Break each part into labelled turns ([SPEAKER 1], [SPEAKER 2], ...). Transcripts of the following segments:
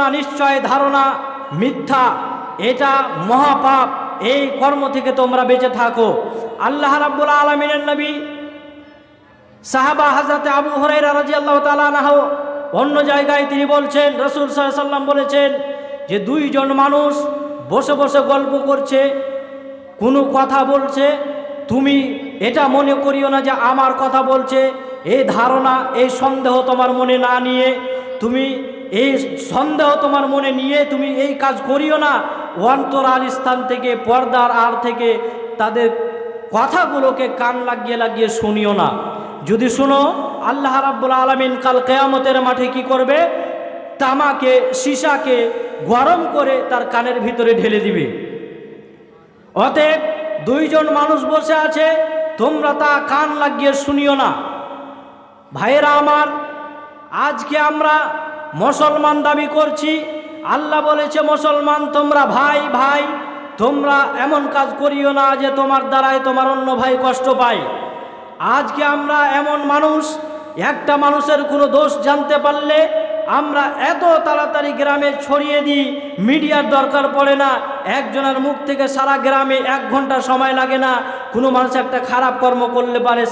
[SPEAKER 1] না নিশ্চয় ধারণা মিথ্যা, এটা মহাপাপ, এই কর্ম থেকে তোমরা বেঁচে থাকো। আল্লাহ রাব্বুল আলমিনের নবী, সাহাবা হাজরতে আবু হরাইরা রাজি আল্লাহ তালাহ অন্য জায়গায় তিনি বলছেন, রসুল সাল্লাম বলেছেন যে দুইজন মানুষ বসে বসে গল্প করছে, কোনো কথা বলছে, তুমি এটা মনে করিও না যে আমার কথা বলছে এই ধারণা এই সন্দেহ তোমার মনে না নিয়ে তুমি এই সন্দেহ তোমার মনে নিয়ে তুমি এই কাজ করিও না। অন্তরাল স্থান থেকে, পর্দার আর থেকে তাদের কথাগুলোকে কান লাগিয়ে লাগিয়ে শুনিও না। যদি শুনো, আল্লাহ রাব্বুল আলমিন কাল কেয়ামতের মাঠে কি করবে? তামাকে, সীসাকে গরম করে তার কানের ভিতরে ঢেলে দিবে। অতএব দুইজন মানুষ বসে আছে, তোমরা তা কান লাগিয়ে শুনিও না। ভাইয়েরা আমার, আজকে আমরা মুসলমান দাবি করছি। আল্লাহ বলেছে, মুসলমান, তোমরা ভাই ভাই, তোমরা এমন কাজ করিও না যে তোমার দ্বারাই তোমার অন্য ভাই কষ্ট পায়। আজকে আমরা এমন মানুষ, একটা মানুষের কোনো দোষ জানতে পারলে আমরা এত তাড়াতাড়ি গ্রামে ছড়িয়ে দিই, মিডিয়ার দরকার পড়ে না, একজনের মুখ থেকে সারা গ্রামে এক ঘণ্টা সময় লাগে না, কোনো মানুষ একটা খারাপ কর্ম করলে পারে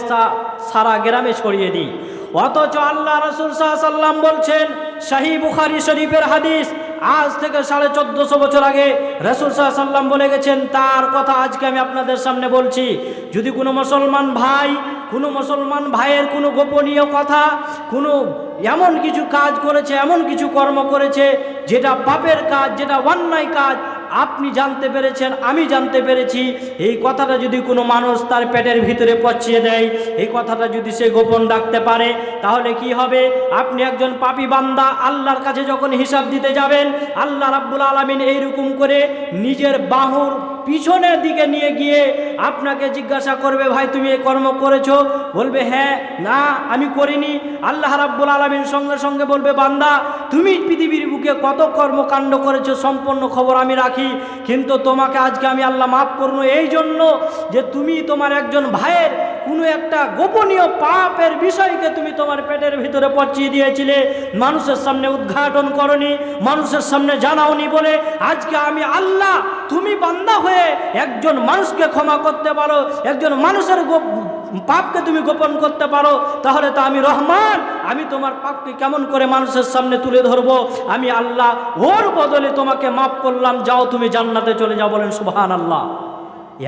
[SPEAKER 1] সারা গ্রামে ছড়িয়ে দিই। অথচ আল্লাহ রসুল সাল্লাম বলছেন, শাহী বুখারি শরীফের হাদিস, আজ থেকে সাড়ে চোদ্দশো বছর আগে রসুল সাল্লাম বলে গেছেন, তার কথা আজকে আমি আপনাদের সামনে বলছি। যদি কোনো মুসলমান ভাই, কোনো মুসলমান ভাইয়ের কোনো গোপনীয় কথা, কোনো এমন কিছু কাজ করেছে, এমন কিছু কর্ম করেছে, যেটা পাপের কাজ, যেটা অন্যায় কাজ আপনি জানতে পেরেছেন, আমি জানতে পেরেছি। এই কথাটা যদি কোনো মানুষ তার পেটের ভিতরে পচিয়ে দেয়, এই কথাটা যদি সে গোপন ডাকতে পারে, তাহলে কি হবে? আপনি একজন পাপি বান্দা, আল্লাহর কাছে যখন হিসাব দিতে যাবেন, আল্লাহ রাব্বুল আলমিন এইরকম করে নিজের বাহুর পিছনের দিকে নিয়ে গিয়ে আপনাকে জিজ্ঞাসা করবে, ভাই, তুমি এই কর্ম করেছ? বলবে হ্যাঁ না, আমি করিনি। আল্লাহ রাব্বুল আলমীর সঙ্গে সঙ্গে বলবে, বান্দা, তুমি পৃথিবীর বুকে কত কর্মকাণ্ড করেছ, সম্পূর্ণ খবর আমি রাখি। কিন্তু তোমাকে আজকে আমি আল্লাহ মাফ করব এই জন্য যে তুমি তোমার একজন ভাইয়ের কোনো একটা গোপনীয় পাপের বিষয়কে তুমি তোমার পেটের ভিতরে পচিয়ে দিয়েছিলে। মানুষের সামনে উদ্ঘাটন করনি, মানুষের সামনে জানাওনি বলে আজকে আমি আল্লাহ, তুমি বান্দা হয়ে একজন মানুষকে ক্ষমা করতে পারো, একজন মানুষের পাপকে তুমি গোপন করতে পারো, তাহলে তো আমি রহমান, আমি তোমার পাপকে কেমন করে মানুষের সামনে তুলে ধরবো? আমি আল্লাহ, ওর বদলে তোমাকে মাফ করলাম, যাও তুমি জান্নাতে চলে যাও বলেন সুবহান আল্লাহ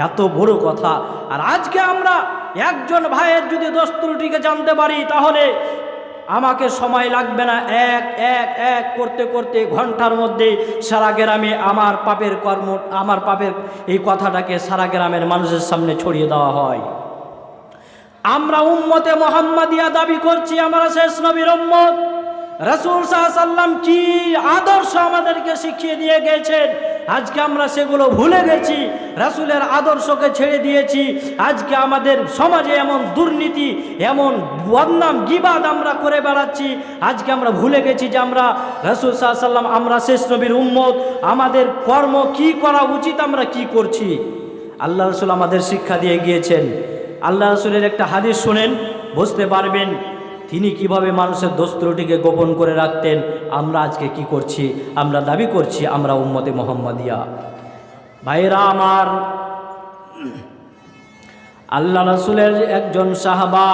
[SPEAKER 1] এত বড় কথা। আর আজকে আমরা একজন ভাইয়ের যদি দোষ ত্রুটিকে জানতে পারি, তাহলে আমাকে সময় লাগবে না। এক এক এক করতে করতে ঘণ্টার মধ্যে সারা গ্রামে আমার পাপের কর্ম, আমার পাপের এই কথাটাকে সারা গ্রামের মানুষের সামনে ছড়িয়ে দেওয়া হয়। আমরা উম্মতে মোহাম্মদিয়া দাবি করছি, আমরা শেষ নবীর উম্মত। রসুল সাল্লাম কি আদর্শ আমাদেরকে শিখিয়ে দিয়ে গেছেন? আজকে আমরা সেগুলো ভুলে গেছি, রাসুলের আদর্শকে ছেড়ে দিয়েছি। আজকে আমাদের সমাজে এমন দুর্নীতি, এমন বদনাম গিবাদ আমরা করে বেড়াচ্ছি। আজকে আমরা ভুলে গেছি যে আমরা, রসুল সাল্লাম আমরা শেষ নবীর উম্মত। আমাদের কর্ম কি করা উচিত, আমরা কি করছি? আল্লাহ রসুল আমাদের শিক্ষা দিয়ে গিয়েছেন। আল্লাহ রসুলের একটা হাদিস শোনেন, বুঝতে পারবেন। তিনি কীভাবে মানুষের দোস্ত্রটিকে গোপন করে রাখতেন? আমরা আজকে কি করছি? আমরা দাবি করছি, আমরা উম্মতে মোহাম্মদিয়া। ভাইরা আমার, আল্লাহ রসুলের একজন সাহাবা,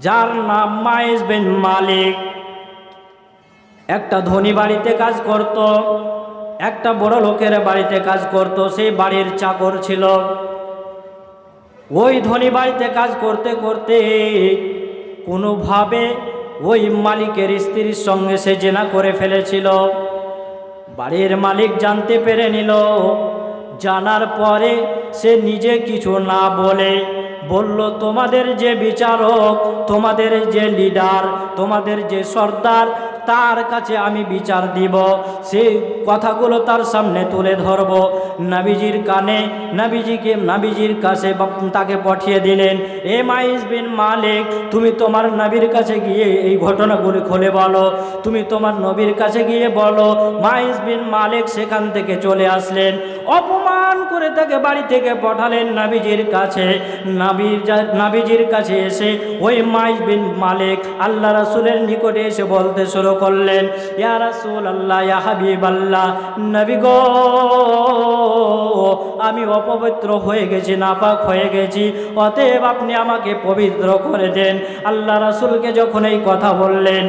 [SPEAKER 1] যার নাম মাইজ বিন মালিক, একটা ধনী বাড়িতে কাজ করত, একটা বড় লোকের বাড়িতে কাজ করত, সেই বাড়ির চাকর ছিল। ওই ধনী বাড়িতে কাজ করতে করতে কোনোভাবে ওই মালিকের স্ত্রীর সঙ্গে সে জেনা করে ফেলেছিল। বাড়ির মালিক জানতে পেরে নিল। জানার পরে সে নিজে কিছু না বলে বলল, তোমাদের যে বিচারক, তোমাদের যে লিডার, তোমাদের যে সর্দার তার কাছে আমি বিচার দিব। সেই কথাগুলো তার সামনে তুলে ধরব। নাবিজির কানে নাবিজিকে নাবিজির কাছে তাকে পাঠিয়ে দিলেন, এ মাইজ বিন মালিক, তুমি তোমার নবীর কাছে গিয়ে এই ঘটনাগুলি খুলে বলো। তুমি তোমার নবীর কাছে গিয়ে বলো মাইজ বিন মালিক সেখান থেকে চলে আসলেন। অপমান করে তাকে বাড়ি থেকে পাঠালেন নাবিজির কাছে। নাবির নাবিজির কাছে এসে, ওই মাইজ বিন মালিক, আল্লাহ রাসুলের নিকটে এসে বলতে শুরু করলেন রাসুল আল্লাহ নবী গো, আমি অপবিত্র হয়ে গেছি, নাপাক হয়ে গেছি, অতএব আপনি আমাকে পবিত্র করে দেন। আল্লাহ রাসুলকে যখন এই কথা বললেন,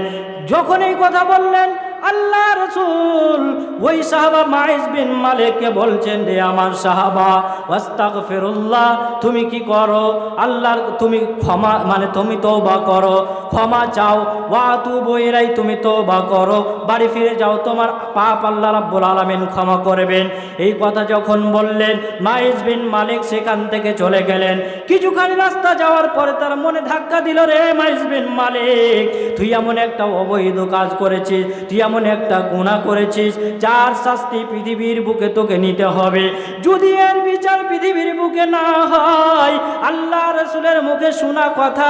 [SPEAKER 1] যখন এই কথা বললেন আল্লাহ রসুল, ওই সাহাবা মাইজ বিন মালিককে বলছেন রে আমার সাহাবা ওয়াস্তাক ফিরুল্লাহ তুমি কি করো? আল্লাহর, তুমি ক্ষমা মানে তুমি তওবা করো। ক্ষমা চাও, ওয়া তু বইরাই তুমি তওবা করো। বাড়ি ফিরে যাও, তোমার পাপ আল্লাহ রাব্বুল আলামিন ক্ষমা করবেন। এই কথা যখন বললেন মাইজ বিন মালিক সেখান থেকে চলে গেলেন। কিছুখানি রাস্তা যাওয়ার পরে তার মনে ধাক্কা দিল, রে মাইজ বিন মালিক, তুই এমন একটা অবৈধ কাজ করেছিস, তুই এমন একটা গুণা করেছিস, যার শাস্তি পৃথিবীর বুকে তোকে নিতে হবে। যদি এর বিচার পৃথিবীর বুকে না হয়, আল্লাহ রসুলের মুখে শোনা কথা,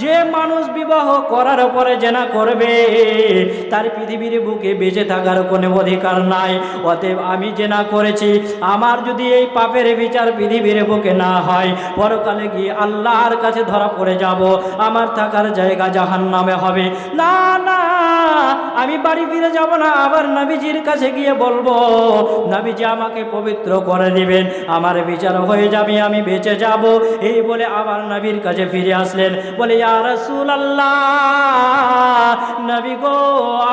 [SPEAKER 1] যে মানুষ বিবাহ করার পরে জেনা করবে, তার পৃথিবীর বুকে বেঁচে থাকার কোনো অধিকার নাই। অতএব আমি জেনা করেছি, আমার যদি এই পাপের বিচার পৃথিবীর বুকে না হয়, পরকালে গিয়ে আল্লাহর কাছে ধরা পড়ে যাব, আমার থাকার জায়গা জাহান নামে হবে। না না, আমি বাড়ি ফিরে যাব না, আবার নবীজির কাছে গিয়ে বলব, নবীজি আমাকে পবিত্র করে দিবেন, আমার বিচার হয়ে যাবে, আমি বেঁচে যাব। এই বলে আবার নবীর কাছে ফিরে আসলেন। বলে রাসূলুল্লাহ, নবী গো,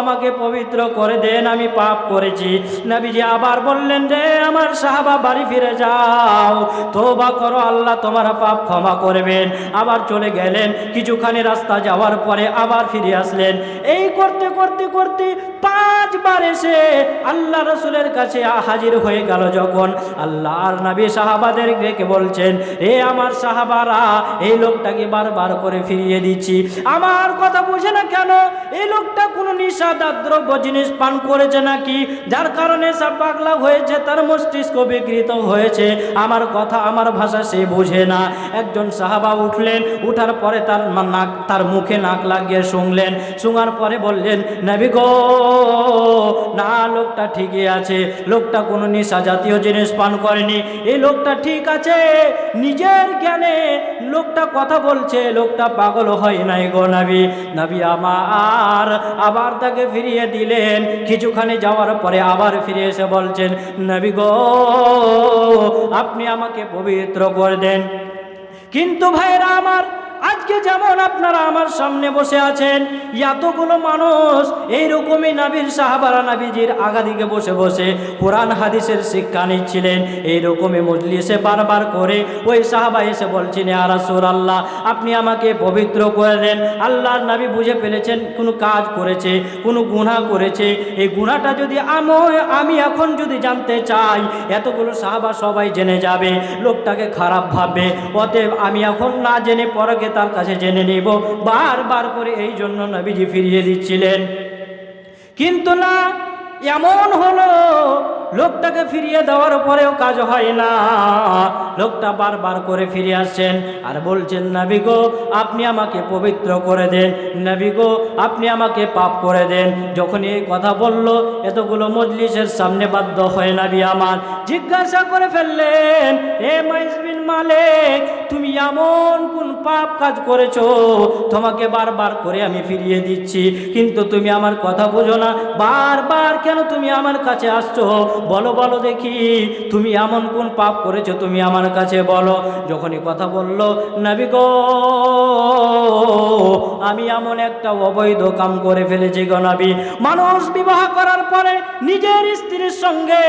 [SPEAKER 1] আমাকে পবিত্র করে দেন, আমি পাপ করেছি। নবীজি আবার বললেন, রে আমার সাহাবা, বাড়ি ফিরে যাও তোবা করো, আল্লাহ তোমার পাপ ক্ষমা করবেন। আবার চলে গেলেন, কিছুখানি রাস্তা যাওয়ার পরে আবার ফিরে আসলেন। এই করতে করতে করতে পাঁচবার এসে আল্লাহ রসুলের কাছে হাজির হয়ে গেল যখন আল্লাহ আর নবী সাহাবাদের রেখে বলছেন, এ আমার সাহাবারা, এই লোকটাকে বারবার করে ফিরিয়ে দিচ্ছি। আমার কথা বুঝে না কেন? এই লোকটা কোনো দ্রব্য জিনিস পান করেছে নাকি? যার কারণে সব পাগলা হয়েছে, তার মস্তিষ্ক বিকৃত হয়েছে। আমার কথা, আমার ভাষা সে বুঝে না। একজন সাহাবা উঠলেন, উঠার পরে তার নাক, তার মুখে নাক লাগিয়ে শুনলেন। শুঙার পরে বললেন, নবী গো না, লোকটা ঠিকই আছে। লোকটা কোনো নেশা জাতীয় জিনিস পান করেনি। এই লোকটা ঠিক আছে, নিজের জ্ঞানে লোকটা কথা বলছে, লোকটা পাগল হয় নাই গো নবী। নবী আমার, আবার তাকে ফিরিয়ে দিলেন। কিছুখানি যাওয়ার পরে আবার ফিরে এসে বলছেন, নবী গো, আপনি আমাকে পবিত্র করে দেন। কিন্তু ভাইরা আমার আজকে যেমন আপনারা আমার সামনে বসে আছেন, এতগুলো মানুষ এইরকমই নাবির সাহাবারা নাবিজির আগা দিকে বসে বসে কোরআন হাদিসের শিক্ষা নিচ্ছিলেন, এইরকমই মজলিসে বারবার করে ওই সাহাবা এসে বলছেন আরাসুর আল্লাহ আপনি আমাকে পবিত্র করে দেন। আল্লাহর নাবি বুঝে ফেলেছেন, কোনো কাজ করেছে, কোনো গুনাহ করেছে। এই গুনাহটা যদি আমি এখন যদি জানতে চাই, এতগুলো সাহাবা সবাই জেনে যাবে, লোকটাকে খারাপ ভাববে। অতএব আমি এখন না জেনে পরকে তার কাছে জেনে নিব। বারবার করে এই জন্য নবীজি ফিরিয়ে দিচ্ছিলেন। কিন্তু না, এমন হলো লোকটাকে ফিরিয়ে দেওয়ার পরেও কাজ হয় না। লোকটা বারবার করে ফিরে আসছেন আর বলছেন, নবী গো, আপনি আমাকে পবিত্র করে দেন। নবী গো, আপনি আমাকে পাপ করে দেন। যখন এই কথা বলল, এতগুলো মজলিসের সামনে বাধ্য হয়ে নাবি আমার। জিজ্ঞাসা করে ফেললেন হে মাইজবিন মালিক, তুমি এমন কোন পাপ কাজ করেছ? তোমাকে বারবার করে আমি ফিরিয়ে দিচ্ছি, কিন্তু তুমি আমার কথা বোঝো না। বারবার কেন তুমি আমার কাছে আসছো? বলো বলো দেখি, তুমি এমন কোন পাপ করেছ তুমি আমার কাছে বলো। যখনই কথা বলল, নবী গো, আমি এমন একটা অবৈধ কাম করে ফেলেছি গো নবী। মানুষ বিবাহ করার পরে নিজের স্ত্রীর সঙ্গে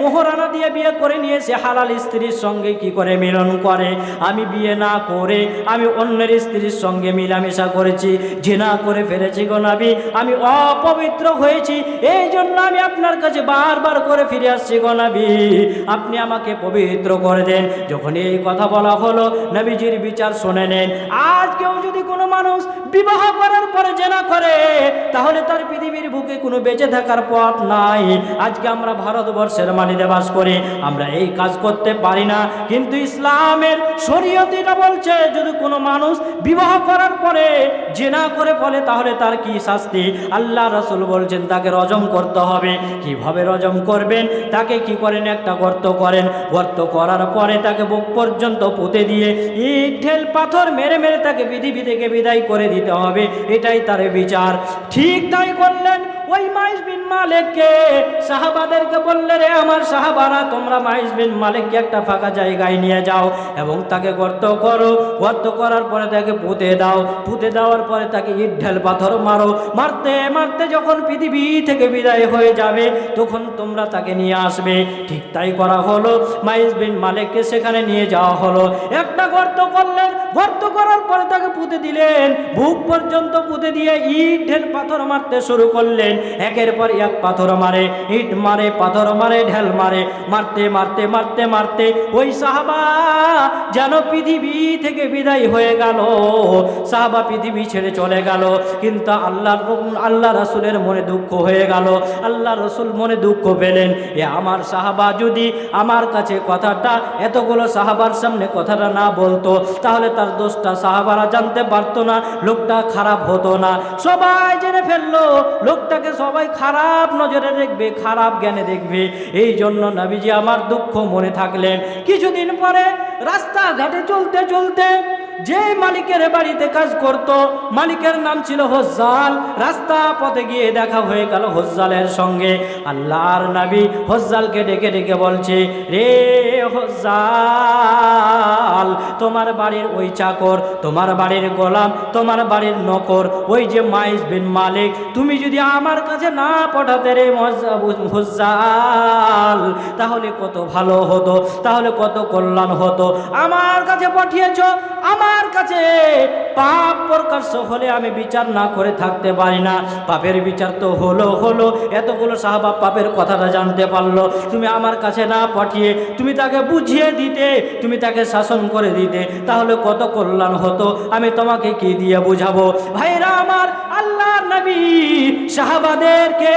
[SPEAKER 1] মোহরানা দিয়ে বিয়ে করে নিয়েছে, হালাল স্ত্রীর সঙ্গে কি করে মিলন করে? আমি বিয়ে না করে আমি অন্যের স্ত্রীর সঙ্গে মিলামেশা করেছি জেনা করে ফেলেছি গো নবী। আমি অপবিত্র হয়েছি এই জন্য আমি আপনার কাছে বারবার করে ফিরে আসছি গো আপনি আমাকে পবিত্র করে দেন। যখন এই কথা বলা হলো, নবীজির বিচার শুনে নেন। আজ কেউ যদি কোনো মানুষ বিবাহ করার পরে জেনা করে, তাহলে তার পৃথিবীর বুকে কোনো বেঁচে থাকার পথ নাই। আজকে আমরা ভারতবর্ষের মাটিতে বাস করি। আমরা এই কাজ করতে পারি না। কিন্তু ইসলামের শরীয়ত এটা বলছে, যদি কোনো মানুষ বিবাহ করার পরে জেনা করে ফলে তাহলে তার কি শাস্তি? আল্লাহ রসুল বলছেন, তাকে রজম করতে হবে। কীভাবে রজম করবেন তাকে কি করেন? একটা গর্ত করেন। গর্ত করার পরে তাকে বুক পর্যন্ত পুঁতে দিয়ে ইট, ঠেল, পাথর মেরে মেরে তাকে পৃথিবী থেকে বিদায় করে দিতে হবে। এটাই তার বিচার। ঠিক তাই করলেন। ওই মাইস বিন মালিককে, সাহাবাদেরকে বললে, রে আমার সাহাবারা, তোমরা মাইস বিন মালিককে একটা ফাঁকা জায়গায় নিয়ে যাও এবং তাকে গর্ত করো। গর্ত করার পরে তাকে পুঁতে দাও। পুঁতে দেওয়ার পরে তাকে ইট ঢেল পাথর মারো। মারতে মারতে যখন পৃথিবী থেকে বিদায় হয়ে যাবে, তখন তোমরা তাকে নিয়ে আসবে। ঠিক তাই করা হলো। মাইস বিন মালিককে সেখানে নিয়ে যাওয়া হলো। একটা গর্ত করলেন। গর্ত করার পরে তাকে পুঁতে দিলেন। বুক পর্যন্ত পুঁতে দিয়ে ইট ঢেল পাথর মারতে শুরু করলেন। একের পর এক পাথর মারে, ইট মারে, পাথর মারে, ঢেল মারে, মারতে মারতে মারতে মারতে ওই সাহাবা যেন পৃথিবী থেকে বিদায় হয়ে গেল। সাহাবা পৃথিবী ছেড়ে চলে গেল, কিন্তু আল্লাহ আল্লাহ রাসুলের মনে দুঃখ হয়ে গেল। আল্লাহ রসুল মনে দুঃখ পেলেন, এ আমার সাহাবা যদি আমার কাছে কথাটা এতগুলো সাহাবার সামনে কথাটা না বলতো, তাহলে তার দোষটা সাহাবারা জানতে পারতো না, লোকটা খারাপ হতো না। সবাই জেনে ফেলল লোকটাকে সবাই খারাপ নজরে দেখবে, খারাপ জ্ঞানে দেখবে। এই জন্য নবীজি আমার দুঃখ মনে থাকলেন। কিছুদিন পরে রাস্তাঘাটে চলতে চলতে যে মালিকের বাড়িতে কাজ করত, মালিকের নাম ছিল হজ্জাল। রাস্তা পথে গিয়ে দেখা হয়ে গেল হজ্জালের সঙ্গে। আল্লাহর নবী হজ্জালকে ডেকে ডেকে বলছে, রে হজ্জাল, তোমার বাড়ির ওই চাকর, তোমার বাড়ির গোলাম, তোমার বাড়ির নকর, ওই যে মাইস বিন মালিক, তুমি যদি আমার কাছে না পাঠাতে রে হজ্জাল, তাহলে কত ভালো হতো, তাহলে কত কল্যাণ হতো। আমার কাছে পাঠিয়েছ আমার কাছে পাপ প্রকাশ্য হলে আমি বিচার না করে থাকতে পারি না। পাপের বিচার তো হলো হলো। এতগুলো সাহাবা পাপের কথাটা জানতে পারল। তুমি আমার কাছে না পাঠিয়ে, তুমি তাকে বুঝিয়ে দিতে, তুমি তাকে শাসন করে দিতে, তাহলে কত কল্যাণ হতো? আমি তোমাকে কি দিয়ে বুঝাবো? ভাইরা আমার আল্লাহ নবী সাহাবাদেরকে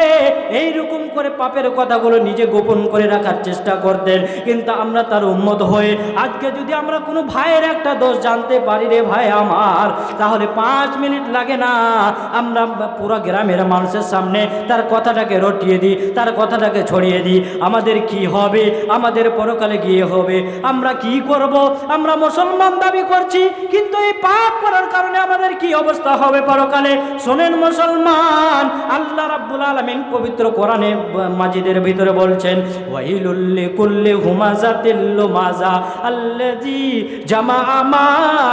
[SPEAKER 1] এইরকম করে পাপের কথাগুলো নিজে গোপন করে রাখার চেষ্টা করতেন। কিন্তু আমরা তার উন্মত হয়ে, আজকে যদি আমরা কোনো ভাইয়ের একটা দোষ জানতে পারি রে ভাই আমার, তাহলে পাঁচ মিনিট লাগে না। আমরা পুরো গ্রামের মানুষের সামনে তার কথাটাকে রটিয়ে দিই, তার কথাটাকে ছড়িয়ে দিই। আমাদের কি হবে? আমাদের পরকালে গিয়ে হবে। আমরা কি করব? আমরা মুসলমান দাবি করছি, কিন্তু এই পাপ করার কারণে আমাদের কি অবস্থা হবে পরকালে? শোনেন মুসলমান, আল্লাহ রাব্বুল আলামিন পবিত্র কোরআনে মাজিদের ভিতরে বলছেন ওয়াইলুল্লি কুল্লি হুমাজাতিল লুমাজা আল্লাযী জামা মালাও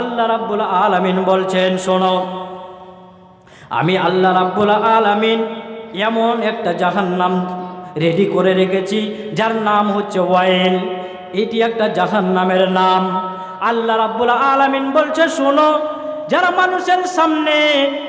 [SPEAKER 1] আল্লাহ রাব্বুল আলামিন বলছেন, শোনো, আমি আল্লাহ রাব্বুল আলামিন এমন একটা জাহান নাম রেডি করে রেখেছি, যার নাম হচ্ছে ওয়াইন। এটি একটা জাহান নামের নাম। আল্লাহ রাব্বুল আলামিন বলছে, শোনো যারা মানুষের সামনে,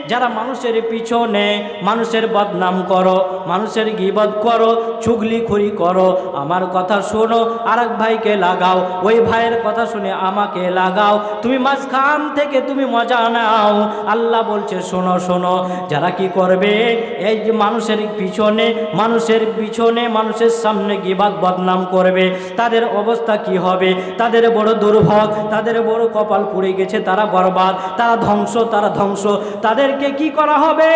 [SPEAKER 1] যারা মানুষের পিছনে, মানুষের বদনাম করো, মানুষের গিবদ করো চুগলিখুরি করো, আমার কথা শোনো আর এক ভাইকে লাগাও, ওই ভাইয়ের কথা শুনে আমাকে লাগাও, তুমি মাঝখান থেকে তুমি মজা নাও। আল্লাহ বলছে, শোনো শোনো, যারা কি করবে, এই যে মানুষের পিছনে মানুষের পিছনে মানুষের সামনে গিবাদ বদনাম করবে, তাদের অবস্থা কি হবে? তাদের বড় দুর্ভোগ, তাদের বড় কপাল পুড়ে গেছে, তারা বরবাদ, তারা ধ্বংস, তারা ধ্বংস। তাদেরকে কি করা হবে?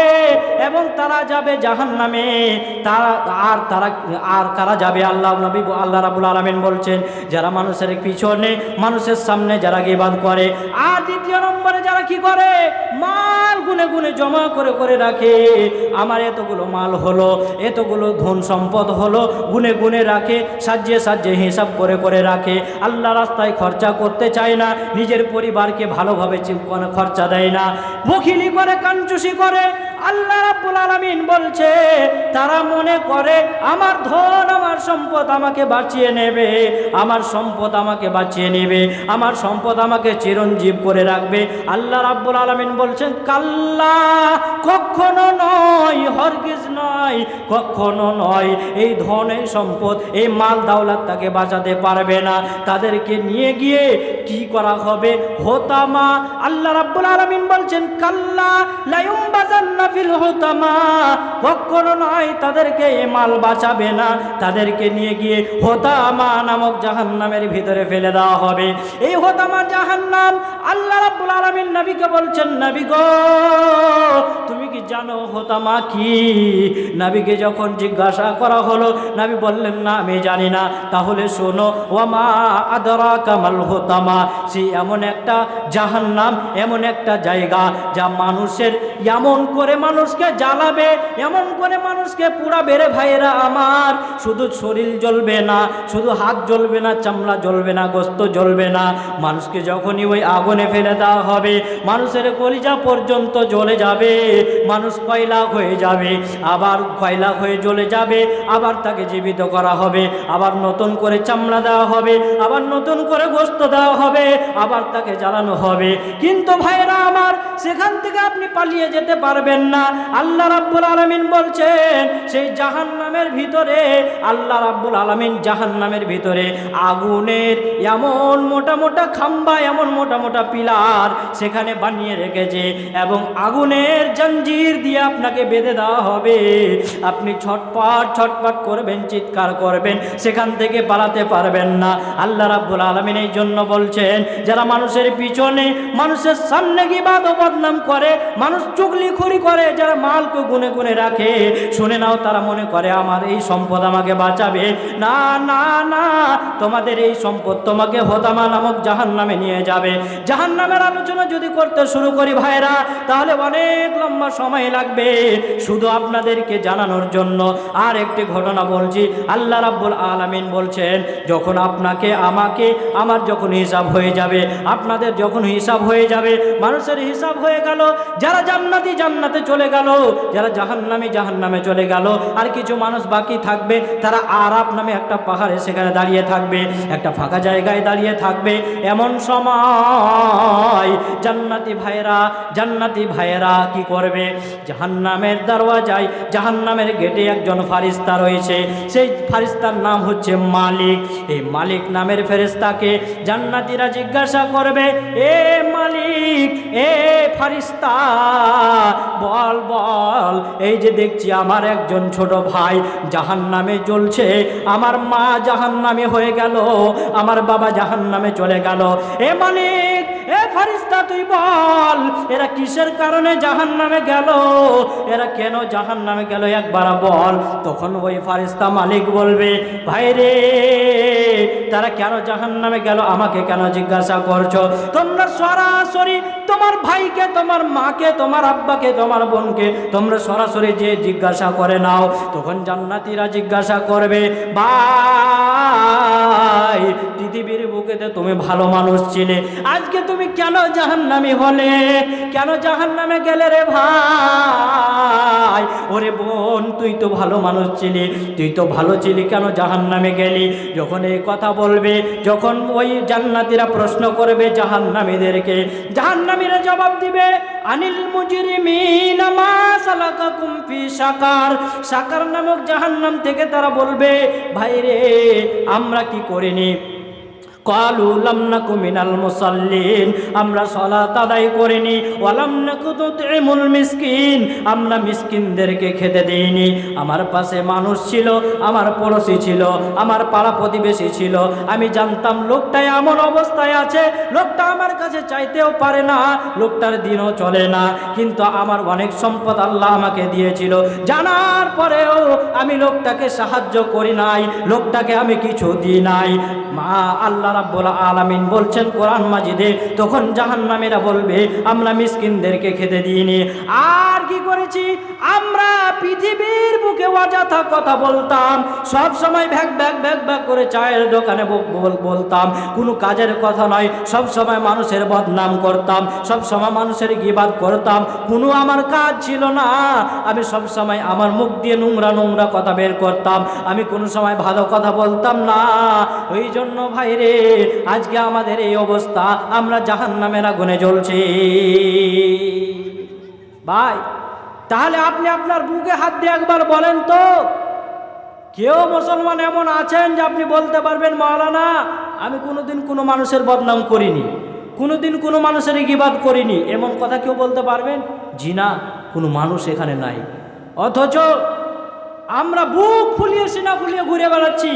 [SPEAKER 1] এবং তারা যাবে জাহান নামে তারা, আর তারা, আর কারা যাবে? আল্লাহ নবী, আল্লাহ রাবুল আলমিন বলছেন, যারা মানুষের পিছনে, মানুষের সামনে যারা গিবাদ করে, আর দ্বিতীয় নম্বরে যারা কি করে? মাল গুনে গুনে জমা করে করে রাখে। আমার এতগুলো মাল হলো, এতগুলো ধন সম্পদ হলো, গুনে গুনে রাখে, সাজিয়ে সাজিয়ে হিসাব করে করে রাখে। আল্লাহ রাস্তায় খরচা করতে চায় না, নিজের পরিবারকে ভালোভাবে খরচা দেয় না। বখিলি করে কাঞ্চুসি করে আল্লাহ রাব্বুল আলামিন বলছে, তারা মনে করে, আমার ধন, আমার সম্পদ আমাকে বাঁচিয়ে নেবে, আমার সম্পদ আমাকে বাঁচিয়ে নেবে, আমার সম্পদ আমাকে চিরঞ্জীব করে রাখবে। আল্লাহ রাব্বুল আলামিন বলছেন, কাল্লা, কখনো নয়, হরগিজ নয়, কখনো নয়, এই ধন, এই সম্পদ, এই মাল দাওলাত তাকে বাঁচাতে পারবে না। তাদেরকে নিয়ে গিয়ে কি করা হবে? হোতামা। আল্লাহ রাব্বুল আলামিন বলছেন, কাল্লা, লায়ুম বাজান্না ফিল হুতামা কখনো নয় তাদেরকে এ মাল বাঁচাবে না। তাদেরকে নিয়ে গিয়ে হোতামা নামক জাহান্নামের ভিতরে ফেলে দেওয়া হবে। এই হোতামা জাহান্নাম আল্লাহ রাব্বুল আলামিন নবীকে বলছেন, নবী গো, তুমি কি জানো হোতামা কি? নবীকে যখন জিজ্ঞাসা করা হলো, নবী বললেন, না, আমি জানি না। তাহলে শোনো, ওয়ামা আদরা কামাল হোতামা। সে এমন একটা জাহান্নাম, এমন একটা জায়গা যা মানুষের এমন করে মানুষকে জ্বালাবে, এমন করে মানুষকে পুরা বেড়ে ভাইয়েরা আমার, শুধু শরীর জ্বলবে না, শুধু হাত জ্বলবে না, চামড়া জ্বলবে না, গোস্ত জ্বলবে না। মানুষকে যখনই ওই আগুনে ফেলে দেওয়া হবে, মানুষের কলিজা পর্যন্ত জ্বলে যাবে, মানুষ কয়লা হয়ে যাবে, আবার কয়লা হয়ে জ্বলে যাবে, আবার তাকে জীবিত করা হবে, আবার নতুন করে চামড়া দেওয়া হবে, আবার নতুন করে গোস্ত দেওয়া হবে, আবার তাকে জ্বালানো হবে। কিন্তু ভাইরা আমার, সেখান থেকে আপনি পালিয়ে যেতে পারবেন না, আল্লাহ রাব্বুল আলামিন বলছেন, সেই জাহান্নামের ভিতরে, আল্লাহ রাব্বুল আলামিন জাহান্নামের ভিতরে আগুনের এমন মোটা মোটা খাম্বা, এমন মোটা মোটা পিলার সেখানে বানিয়ে রেখেছে এবং আগুনের জঞ্জির দিয়ে আপনাকে বেঁধে দেওয়া হবে। আপনি ছটপট ছটপট করবেন, চিৎকার করবেন, সেখান থেকে পালাতে পারবেন না। আল্লাহ রাব্বুল আলামিন এই জন্য বলছেন, যারা মানুষের পিছনে, মানুষের সামনে কি বাদ বদনাম করে, মানুষ চুগলি খুরি করে যারা মালকে গুনে গুনে রাখে, শুনে নাও তারা মনে করে, আমার এই সম্পদ আমাকে বাঁচাবে। না না না, তোমাদের এই সম্পদ তোমাকে হোতামা নামক জাহান নামে নিয়ে যাবে। জাহান নামের আলোচনা যদি করতে শুরু করি ভাইরা, তাহলে অনেক লম্বা সময় লাগবে শুধু আপনাদেরকে জানানোর জন্য। আর একটি ঘটনা বলছি, আল্লাহ রাব্বুল আলামিন বলছেন, যখন আপনাকে, আমাকে, আমার যখন হিসাব হয়ে যাবে, আপনাদের যখন হিসাব হয়ে যাবে, মানুষের হিসাব হয়ে গেল, যারা জান্নাতি জান্নাতে চলে গেল, যারা জাহান্নামী জাহান্নামে চলে গেল, আর কিছু মানুষ বাকি থাকবে, তারা আরাব নামে একটা পাহাড়ে সেখানে দাঁড়িয়ে থাকবে, একটা ফাঁকা জায়গায় দাঁড়িয়ে থাকবে। এমন সময় জান্নাতি ভাইরা জান্নাতি ভাইয়েরা কি করবে? জাহান্নামের দরওয়াজায়, জাহান্নামের গেটে একজন ফারিস্তা রয়েছে। সেই ফারিস্তার নাম হচ্ছে মালিক। এই মালিক নামের ফেরেস্তাকে জান্নাতিরা জিজ্ঞাসা করবে, এ মালিক, এ ফারিস্তা বল বল। এই যে দেখছি আমার একজন ছোট ভাই জাহান নামে চলছে আমার মা জাহান নামে হয়ে গেল, আমার বাবা জাহান নামে চলে গেল। এ মানে এ ফারিস্তা তুই বল, এরা কিসের কারণে জাহান নামে গেল? এরা কেন জাহান নামে গেল একবার বল? তখন ওই ফারিস্তা মালিক বলবে, ভাই রে, তারা কেন জাহান নামে গেল? আমাকে কেন জিজ্ঞাসা করছ? তোমরা সরাসরি তোমার ভাইকে, তোমার মাকে, তোমার আব্বাকে, তোমার বোনকে তোমরা সরাসরি যে জিজ্ঞাসা করে নাও। তখন জান্নাতিরা জিজ্ঞাসা করবে, ভাই, পৃথিবীর বুকেতে তুমি ভালো মানুষ ছিলে। আজকে তুমি কেন জাহান্নামি হলে? কেন জাহান্নামে গেলে রে ভাই? ওরে বোন, তুই তো ভালো মানুষ ছিলি। তুই তো ভালো ছিলি, কেন জাহান্নামে গেলি? যখন এই কথা বলবে, যখন ওই জান্নাতিরা প্রশ্ন করবে জাহান্নামীদেরকে, জাহান্নামীরা জবাব দিবে, আনিল মুজরিমিন মা সাকার সাকার নামক জাহান্নাম থেকে তারা বলবে ভাই রে আমরা কি করিনি? কালু লাম নাকু মিনাল মুসাল্লিন আমরা সলাত আদায় করিনি। ওয়ালাম নাকু তুতিমুল মিসকিন। আমরা মিসকিনদেরকে খেতে দেইনি। আমার পাশে মানুষ ছিল, আমার পড়োশি ছিল, আমার পাড়া প্রতিবেশী ছিল। আমি জানতাম লোকটা এমন অবস্থায় আছে, লোকটা আমার কাছে চাইতেও পারে না, লোকটার দিনও চলে না। কিন্তু আমার অনেক সম্পদ আল্লাহ আমাকে দিয়েছিল। জানার পরেও আমি লোকটাকে সাহায্য করি নাই, লোকটাকে আমি কিছু দিই নাই। মা আল্লাহ রাব্বুল আলামিন বলছেন কোরআন মাজিদে, তখন জাহান্নামীরা বলবে, আমরা মিসকিনদেরকে খেতে দিইনি। আর কি করেছি? আমরা পৃথিবীর বুকে অযথা কথা বলতাম, সব সময় ভ্যাক ভ্যাক ভ্যাক ভ্যাক করে চায়ের দোকানে বলতাম। কোনো কাজের কথা নয়, সব সময় মানুষের বদনাম করতাম, সব সময় মানুষের গিবাদ করতাম। কোনো আমার কাজ ছিল না, আমি সব সময় আমার মুখ দিয়ে নোংরা নোংরা কথা বের করতাম। আমি কোনো সময় ভালো কথা বলতাম না। ওই জন্য ভাই রে আজকে আমাদের এই অবস্থা, আমরা জাহান নামের আগুনে জ্বলছি। ভাই, তাহলে আপনি আপনার বুকে হাত দিয়ে একবার বলেন তো, কেউ মুসলমান এমন আছেন যে আপনি বলতে পারবেন, মাওলানা, আমি কোনোদিন কোনো মানুষের বদনাম করিনি, কোনোদিন কোনো মানুষের গিবাদ করিনি। এমন কথা কেউ বলতে পারবেন? জি না, কোনো মানুষ এখানে নাই। অথচ আমরা বুক ফুলিয়ে, সিনা ফুলিয়ে ঘুরে বেড়াচ্ছি।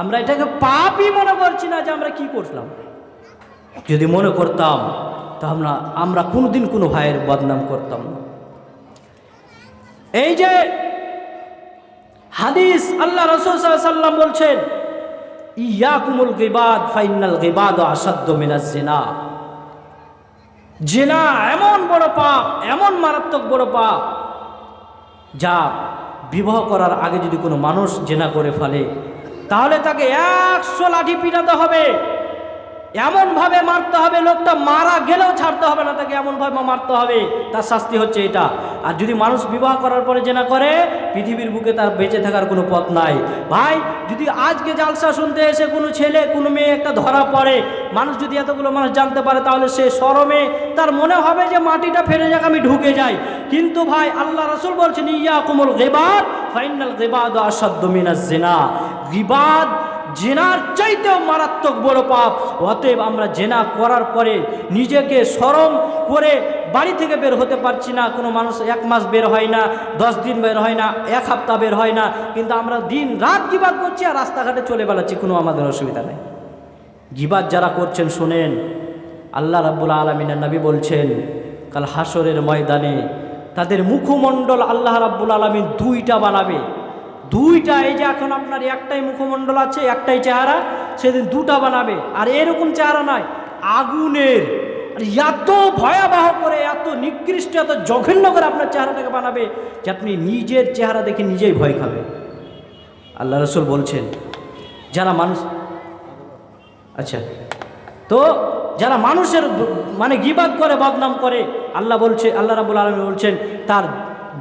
[SPEAKER 1] আমরা এটাকে পাপই মনে করছি না যে আমরা কি করলাম যদি মনে করতাম, তা আমরা আমরা কোনোদিন কোনো ভাইয়ের বদনাম করতাম না। এই যে হাদিস আল্লাহ রসুল সাল্লাম বলছেন, ইয়াকুমুল গিবাদ ফাইনাল গিবাদ আসাদ্দ মিনাজ জিনা। জেনা এমন বড় পাপ, এমন মারাত্মক বড় পাপ, যা বিবাহ করার আগে যদি কোনো মানুষ জেনা করে ফেলে তাহলে তাকে একশো লাঠি পিটাতে হবে। এমনভাবে মারতে হবে, লোকটা মারা গেলেও ছাড়তে হবে না, তাকে এমনভাবে মারতে হবে। তার শাস্তি হচ্ছে এটা। আর যদি মানুষ বিবাহ করার পরে জেনা করে, পৃথিবীর বুকে তার বেঁচে থাকার কোনো পথ নাই। ভাই, যদি আজকে জালসা শুনতে এসে কোনো ছেলে, কোনো মেয়ে একটা ধরা পড়ে, মানুষ যদি এতগুলো মানুষ জানতে পারে, তাহলে সে সরমে। তার মনে হবে যে মাটিটা ফেরে যাক, আমি ঢুকে যাই। কিন্তু ভাই, আল্লাহ রসুল বলছেন, ইয়া কুমল গেবাদ ফাইনাল গেবাদ আসাদ্দ মিনাজ জেনা। গিবাদ জেনার চাইতেও মারাত্মক বড় পাপ। অতএব আমরা জেনা করার পরে নিজেকে সরম করে বাড়ি থেকে বের হতে পারছি না। কোনো মানুষ এক মাস বের হয় না, দশ দিন বের হয় না, এক সপ্তাহ বের হয় না। কিন্তু আমরা দিন রাত গিবাদ করছি আর রাস্তাঘাটে চলে বেড়াচ্ছি। কোনো আমাদের অসুবিধা নেই। গিবাদ যারা করছেন, শোনেন। আল্লাহ রাব্বুল আলমিনের নবী বলছেন, কাল হাসরের ময়দানে তাদের মুখমণ্ডল আল্লাহ রাব্বুল আলমিন দুইটা বানাবে। দুইটা, এই যে এখন আপনার একটাই মুখমণ্ডল আছে, একটাই চেহারা, সেদিন দুটা বানাবে। আর এরকম চেহারা নয় আগুনের। এত ভয়াবহ করে, এত নিকৃষ্ট, এত জঘন্য করে আপনার চেহারাটাকে বানাবে যে আপনি নিজের চেহারা দেখে নিজেই ভয় খাবে আল্লাহ রসুল বলছেন, যারা মানুষ আচ্ছা। তো যারা মানুষের মানে গিবাদ করে, বদনাম করে, আল্লাহ বলছে আল্লাহ রাবুল আলমী বলছেন, তার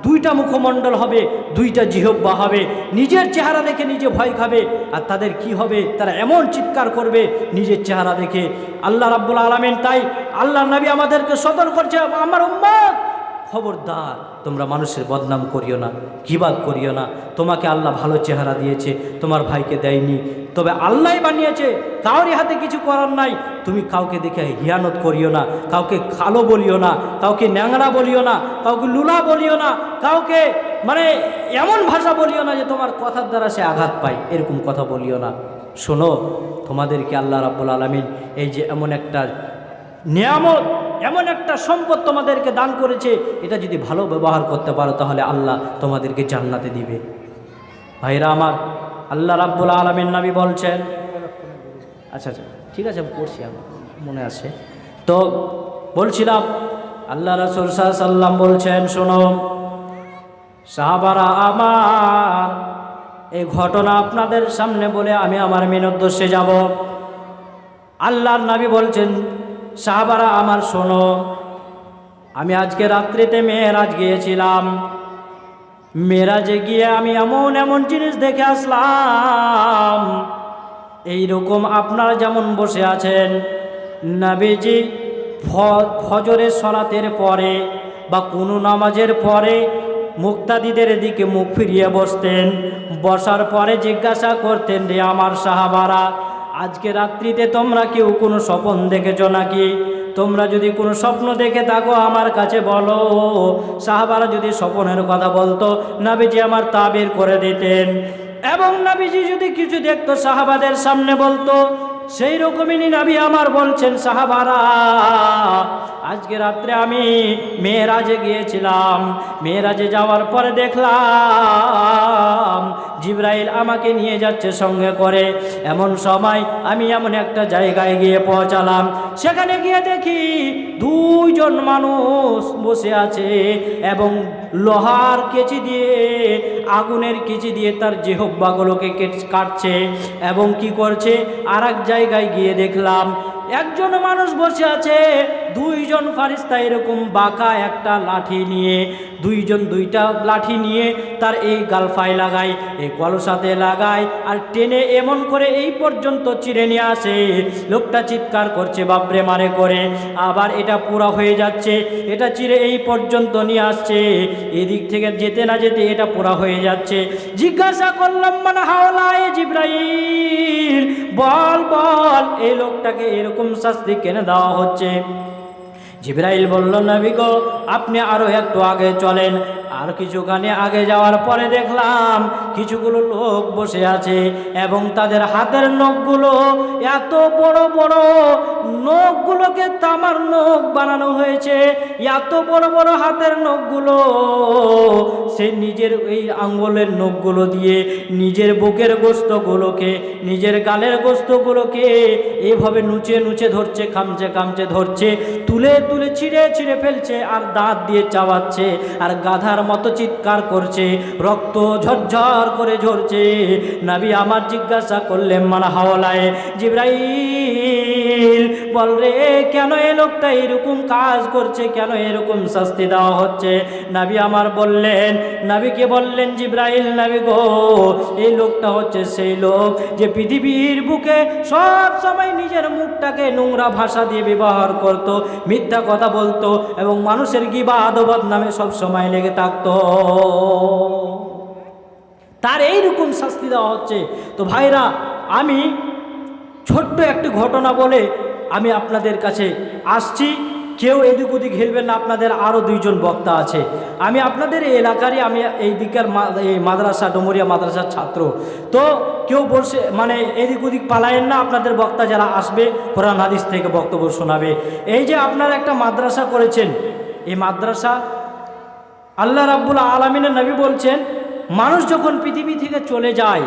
[SPEAKER 1] দুইটা মুখমণ্ডল হবে, দুইটা জিহব্বা হবে। নিজের চেহারা দেখে নিজে ভয় খাবে, আর তাদের কি হবে? তারা এমন চিৎকার করবে, নিজের চেহারা দেখে। আল্লাহ রাব্বুল আলমেন তাই আল্লাহ নবী আমাদেরকে সতর্ক করছে, আমার উম্মত! খবরদার, তোমরা মানুষের বদনাম করিও না কিবাদ করিও না। তোমাকে আল্লাহ ভালো চেহারা দিয়েছে, তোমার ভাইকে দেয়নি। তবে আল্লাহ বানিয়েছে কাউরি হাতে কিছু করার নাই। তুমি কাউকে দেখে হিয়ানত করিও না, কাউকে কালো বলিও না, কাউকে ন্যাংরা বলিও না, কাউকে লুলা বলিও না, কাউকে মানে এমন ভাষা বলিও না যে তোমার কথার দ্বারা সে আঘাত পায়, এরকম কথা বলিও না। শোনো, তোমাদেরকে আল্লাহ রাব্বুল আলমিন এই যে এমন একটা নিয়ামত এমন একটা সম্পদ তোমাদেরকে দান করেছে, এটা যদি ভালো ব্যবহার করতে পারো, তাহলে আল্লাহ তোমাদেরকে জান্নাতে দিবে। ভাইরা আমার, আল্লাহ রাব্বুল আলমিন নাবি বলছেন আচ্ছা আচ্ছা ঠিক আছে আমি আমার মনে আছে। তো বলছিলাম, আল্লাহ রসুল সাল্লাম বলছেন, শোনো, সাহাবারা আমার, এই ঘটনা আপনাদের সামনে বলে আমি আমার মিনোদ্দেশ্যে যাব। আল্লাহর নবী বলছেন সাহাবারা আমার, শোনো, আমি আজকে রাত্রিতে মেয়েরাজ গিয়েছিলাম। মেয়েরাজে গিয়ে আমি এমন এমন জিনিস দেখে আসলাম। এই রকম আপনারা যেমন বসে আছেন, নাবিজি ফজরের সলাতের পরে বা কোনো নামাজের পরে মুক্তাদিদের দিকে মুখ ফিরিয়ে বসতেন। বসার পরে জিজ্ঞাসা করতেন রে আমার সাহাবারা আজকে রাত্রিতে তোমরা কেউ কোনো স্বপন দেখেছ নাকি? তোমরা যদি কোনো স্বপ্ন দেখে থাকো আমার কাছে বলো। সাহাবারা যদি স্বপনের কথা বলতো, নাবিজি আমার তাবির করে দিতেন। এবং নাবিজি যদি কিছু দেখতো, সাহাবাদের সামনে বলতো সেই রকমই নাবি আমার বলছেন, সাহাবারা, আজকে রাত্রে আমি মেয়েরাজে গিয়েছিলাম। মেয়েরাজে যাওয়ার পরে দেখলাম, জিব্রাইল আমাকে নিয়ে যাচ্ছে সঙ্গে করে। এমন সময় আমি এমন একটা জায়গায় গিয়ে পৌঁছালাম। সেখানে গিয়ে দেখি দুইজন মানুষ বসে আছে এবং লোহার কেচি দিয়ে, আগুনের কেচি দিয়ে তার জেহব্বাগুলোকে কেট- কাটছে এবং কি করছে? আর এক জায়গায় গিয়ে দেখলাম একজন মানুষ বসে আছে দুইজন ফারিস্তা এরকম বাঁকা একটা লাঠি নিয়ে। দুইজন দুইটা লাঠি নিয়ে তার এই গালফায় লাগায়, এই কলসাতে লাগায় আর টেনে এমন করে এই পর্যন্ত চিড়ে নিয়ে আসে। লোকটা চিৎকার করছে, বাপরে মারে করে, আবার এটা পুরা হয়ে যাচ্ছে, এটা চিড়ে এই পর্যন্ত নিয়ে আসছে, এদিক থেকে যেতে না যেতে এটা পুরা হয়ে যাচ্ছে। জিজ্ঞাসা করলাম মানে হাওলায় জিব্রাইল, বল বল। এই লোকটাকে এরকম শাস্তি কেনে দেওয়া হচ্ছে? জিব্রাইল বলল নবী গো আপনি আরও একটু আগে চলেন। আর কিছুখানি আগে যাওয়ার পরে দেখলাম কিছুগুলো লোক বসে আছে এবং তাদের হাতের নখগুলো এত বড় বড় নখগুলোকে তামার নখ বানানো হয়েছে, এত বড় বড় হাতের নখগুলো। সে নিজের এই আঙ্গুলের নখগুলো দিয়ে নিজের বুকের গোস্তগুলোকে, নিজের গালের গোস্তগুলোকে এভাবে নুচে নুচে ধরছে, খামচে খামচে ধরছে, তুলে তুলে ছিঁড়ে ছিঁড়ে ফেলছে আর দাঁত দিয়ে চাওয়াচ্ছে আর গাধার মতো চিৎকার করছে, রক্ত ঝরঝর করে ঝরছে। নাবি আমার জিজ্ঞাসা করলেন, মানা হাওলায় জিব্রাইল, বল রে, কেন এ লোকটা এরকম কাজ করছে? কেন এরকম শাস্তি দেওয়া হচ্ছে? নাবি আমার বললেন, নাবিকে বললেন, জিব্রাইল, নাবি গো, এই লোকটা হচ্ছে সেই লোক যে পৃথিবীর বুকে সব সময় নিজের মুখটাকে নোংরা ভাষা দিয়ে ব্যবহার করত, মিথ্যা কথা বলতো এবং মানুষের গিবা আদবাদ নামে সব সময় লেগে থাকতো। তার এইরকম শাস্তি দেওয়া হচ্ছে। তো ভাইরা, আমি ছোট্ট একটি ঘটনা বলে আমি আপনাদের কাছে আসছি। কেউ এদিক ওদিক হেলবেন না, আপনাদের আরও দুইজন বক্তা আছে। আমি আপনাদের এই এলাকারই, আমি এই দিকের এই মাদ্রাসা, ডুমুরিয়া মাদ্রাসার ছাত্র। তো কেউ বসে মানে এদিক ওদিক পালায়েন না আপনাদের বক্তা যারা আসবে, কোরআন, হাদিস থেকে বক্তব্য শোনাবে। এই যে আপনারা একটা মাদ্রাসা করেছেন, এই মাদ্রাসা আল্লাহ রাব্বুল আলমিনের নবী বলছেন, মানুষ যখন পৃথিবী থেকে চলে যায়,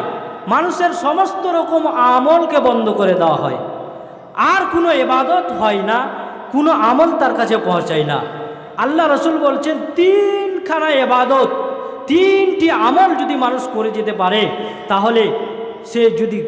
[SPEAKER 1] মানুষের সমস্ত রকম আমলকে বন্ধ করে দেওয়া হয়। আর কোনো এবাদত হয় না, কোনো আমল তার কাছে পৌঁছায় না। আল্লাহ রসুল বলছেন, তিনখানা এবাদত তিনটি আমল যদি মানুষ করে যেতে পারে, তাহলে সে যদি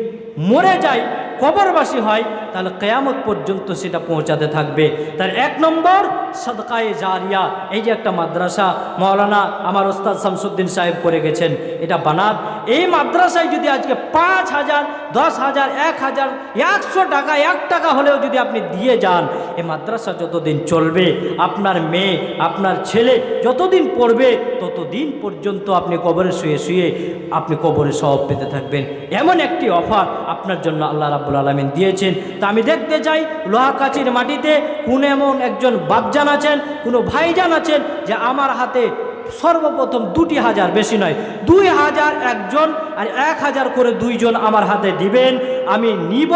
[SPEAKER 1] মরে যায়, কবরবাসী হয় তাহলে কেয়ামত পর্যন্ত সেটা পৌঁছাতে থাকবে। তার এক নম্বর সদকায়ে জারিয়া, এই যে একটা মাদ্রাসা, মৌলানা আমার ওস্তাদ শামসুদ্দিন সাহেব করে গেছেন, এটা বানাত। এই মাদ্রাসায় যদি আজকে পাঁচ হাজার, দশ হাজার, এক হাজার, একশো টাকা, এক টাকা হলেও যদি আপনি দিয়ে যান, এই মাদ্রাসা যতদিন চলবে, আপনার মেয়ে, আপনার ছেলে যতদিন পড়বে, ততদিন পর্যন্ত আপনি কবরে শুয়ে শুয়ে আপনি কবরে সব পেতে থাকবেন। এমন একটি অফার আপনার জন্য আল্লাহ রাব্বুল আলমিন দিয়েছেন। তা আমি দেখতে চাই লোহাকাচির মাটিতে কোন এমন একজন বাপজান আছেন, কোনো ভাইজান আছেন যে আমার হাতে সর্বপ্রথম দুটি হাজার বেশি নয়, দুই হাজার একজন আর এক হাজার করে দুইজন আমার হাতে দিবেন। আমি নিব,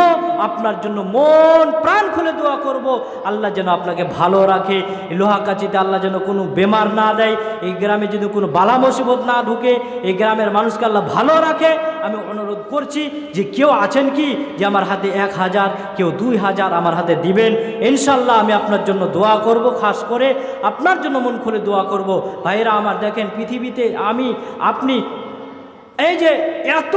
[SPEAKER 1] আপনার জন্য মন, প্রাণ খুলে দোয়া করব। আল্লাহ যেন আপনাকে ভালো রাখে লোহাকাচিতে আল্লাহ যেন কোনো বেমার না দেয়, এই গ্রামে যদি কোনো বালা মুসিবত না ঢুকে, এই গ্রামের মানুষকে আল্লাহ ভালো রাখে। আমি অনুরোধ করছি যে কেউ আছেন কি, যে আমার হাতে এক হাজার, কেউ দুই হাজার আমার হাতে দিবেন। ইনশাল্লাহ আমি আপনার জন্য দোয়া করব, খাস করে আপনার জন্য মন খুলে দোয়া করব। ভাইরা আমার দেখেন পৃথিবীতে আমি আপনি এই যে এত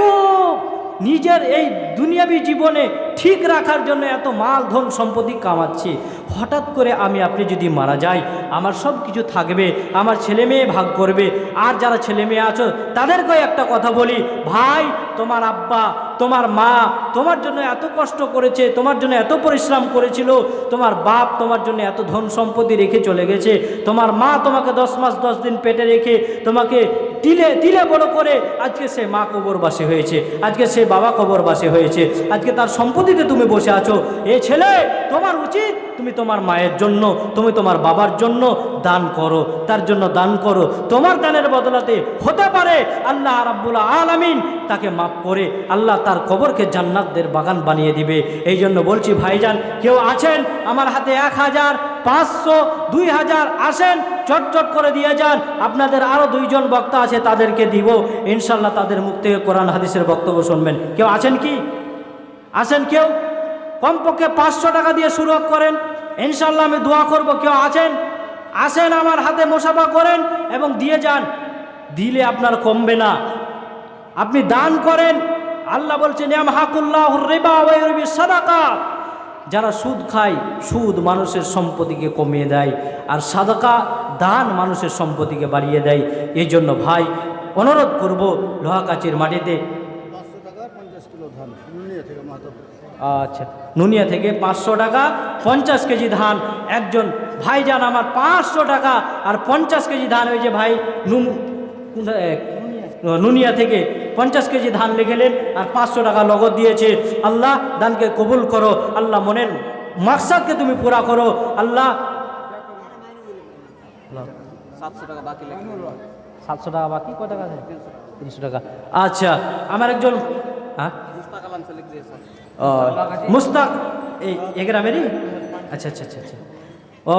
[SPEAKER 1] নিজের এই দুনিয়াবী জীবনে ঠিক রাখার জন্য এত মাল, ধন, সম্পত্তি কামাচ্ছি। হঠাৎ করে আমি, আপনি যদি মারা যাই, আমার সব কিছু থাকবে, আমার ছেলে মেয়ে ভাগ করবে, আর যারা ছেলে মেয়ে আছো তাদেরকে একটা কথা বলি, ভাই, তোমার আব্বা, তোমার মা, তোমার জন্য এত কষ্ট করেছে, তোমার জন্য এত পরিশ্রম করেছিল, তোমার বাপ তোমার জন্য এত ধন সম্পত্তি রেখে চলে গেছে, তোমার মা তোমাকে দশ মাস, দশ দিন পেটে রেখে তোমাকে তিলে তিলে বড় করে আজকে সে মা কবরবাসী হয়েছে, আজকে সে বাবা কবরবাসী হয়েছে, আজকে তার সম্পত্তিতে তুমি বসে আছো। এ ছেলে, তোমার উচিত তুমি তোমার মায়ের জন্য, তুমি তোমার বাবার জন্য দান করো, তার জন্য দান করো। তোমার দানের বদলাতে হতে পারে আল্লাহ রাব্বুল আলামিন তাকে মাফ করে, আল্লাহ তার কবরকে জান্নাতদের বাগান বানিয়ে দিবে। এই জন্য বলছি, ভাইজান, কেউ আছেন? আমার হাতে এক হাজার পাঁচশো, দুই হাজার আসেন চটচট করে দিয়ে যান। আপনাদের আরও দুইজন বক্তা আছে, তাদেরকে দিব। ইনশাল্লাহ তাদের মুখ থেকে কোরআন হাদিসের বক্তব্য শুনবেন। কেউ আছেন কি? আছেন কেউ? কমপক্ষে পাঁচশো টাকা দিয়ে শুরু করেন। ইনশাল্লাহ আমি দোয়া করব, কেউ আছেন? আসেন আমার হাতে মোসাফা করেন এবং দিয়ে যান। দিলে আপনার কমবে না। আপনি দান করেন। আল্লাহ বলছেন এম হাকুল্লাহ রেবা সাদাকা। যারা সুদ খায় সুদ মানুষের সম্পত্তিকে কমিয়ে দেয় আর সাদাকা দান মানুষের সম্পত্তিকে বাড়িয়ে দেয়। এই জন্য ভাই অনুরোধ করব লোহাকাচির মাটিতে আচ্ছা নুনিয়া থেকে পাঁচশো টাকা পঞ্চাশ কেজি ধান। একজন ভাই যান আমার পাঁচশো টাকা আর পঞ্চাশ কেজি ধান। ওই যে ভাই নুম নুনিয়া থেকে পঞ্চাশ কেজি ধান লিখেলেন আর পাঁচশো টাকা নগদ দিয়েছে। আল্লাহ দানকে কবুল করো। আল্লাহ মনের মাকসাদকে তুমি পুরা করো। আল্লাহ
[SPEAKER 2] সাতশো টাকা বাকি
[SPEAKER 1] সাতশো টাকা বাকি? কয় টাকা তিনশো টাকা। আচ্ছা আমার একজন হ্যাঁ? মুস্তাক এই এ গ্রামেরই? আচ্ছা আচ্ছা আচ্ছা আচ্ছা। ও।